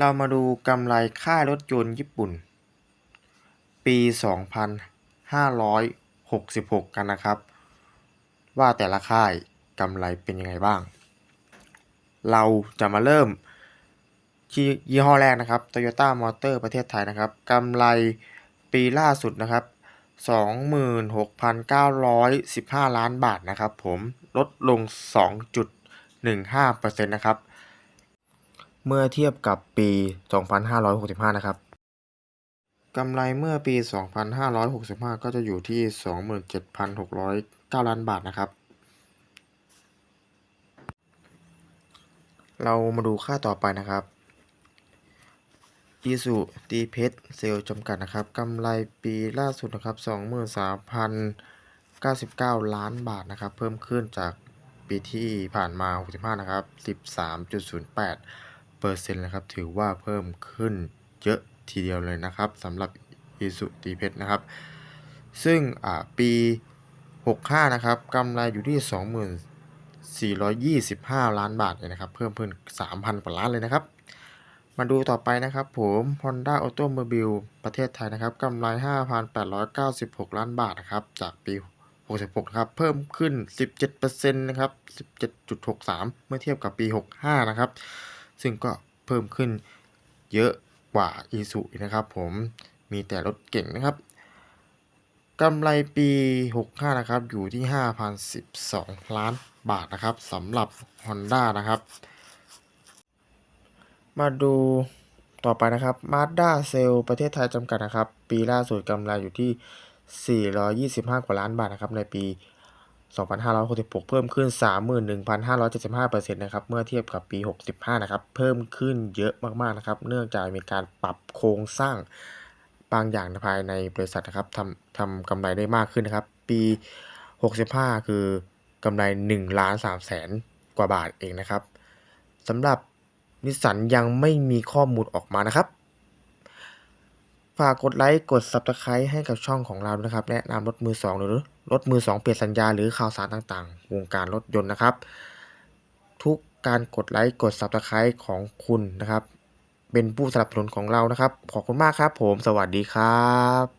เรามาดูกำไรค่ายรถยนต์ญี่ปุ่น ปี 2566 กันนะครับ ว่าแต่ละค่ายกำไรเป็นยังไงบ้าง เราจะมาเริ่มที่ยี่ห้อแรกนะครับ Toyota Motor ประเทศไทยนะครับกำไรปีล่าสุดนะครับ 26,915 ล้านบาทนะครับผม ลดลง 2.15%นะครับ เมื่อเทียบกับปี 2565 นะครับกำไรเมื่อปี 2565 ก็จะอยู่ที่ 27,609 ล้านบาทนะครับ เรามาดูค่าต่อไปนะครับอีสุตีเพชรเซลจำกัดนะครับกำไรปีล่าสุดนะครับ 23,099 ล้านบาทนะครับ เพิ่มขึ้นจากปีที่ผ่านมา 65 นะครับ 13.08 เปอร์เซ็นต์นะครับ ถือว่าเพิ่มขึ้นเยอะทีเดียวเลยนะครับสำหรับอีสุตีเพชรนะครับ ซึ่งปี 65 นะครับกำไรอยู่ที่ 2425 ล้านบาทเลยนะครับ เพิ่มขึ้น 3,000 กว่าล้านเลยนะครับ มาดูต่อไปนะครับผม Honda Automobile ประเทศไทยนะครับกำไร 5,896 ล้านบาทนะครับ จากปี 66นะครับ เพิ่มขึ้น 17%นะครับ 17.63 เมื่อเทียบกับปี 65 นะครับ ซึ่งก็เพิ่มขึ้นเยอะกว่า i s u นะครับผมมีแต่รถเก่งนะครับกำไรปี 65 นะครับ อยู่ที่ 5,012 ล้านบาทนะครับสำหรับ Honda นะครับ มาดูต่อไปนะครับ Mazda c e l l ประเทศไทยจำกัดนะครับ ปีล่าสุดกำไรอยู่ที่ 425 กว่าล้านบาทนะครับ ในปี 2566 เพิ่มขึ้น 31,575%นะครับ เมื่อเทียบกับปี 65 นะครับ เพิ่มขึ้นเยอะมากๆนะครับ เนื่องจากมีการปรับโครงสร้างบางอย่างภายในบริษัทนะครับทำทำกำไรได้มากขึ้นนะครับ ปี 65 คือกำไร1ล้าน3แสนกว่าบาทเองนะครับสำหรับนิสสันยังไม่มีข้อมูลออกมานะครับ ฝากกดไลค์กด Subscribe ให้กับช่องของเรานะครับ แนะนำรถมือ 2 หรือรถมือ 2 เปลี่ยนสัญญาหรือข่าวสารต่างๆ วงการรถยนต์นะครับ ทุกการกดไลค์กด Subscribe ของคุณนะครับ เป็นผู้สนับสนุนของเรานะครับ ขอบคุณมากครับผม สวัสดีครับ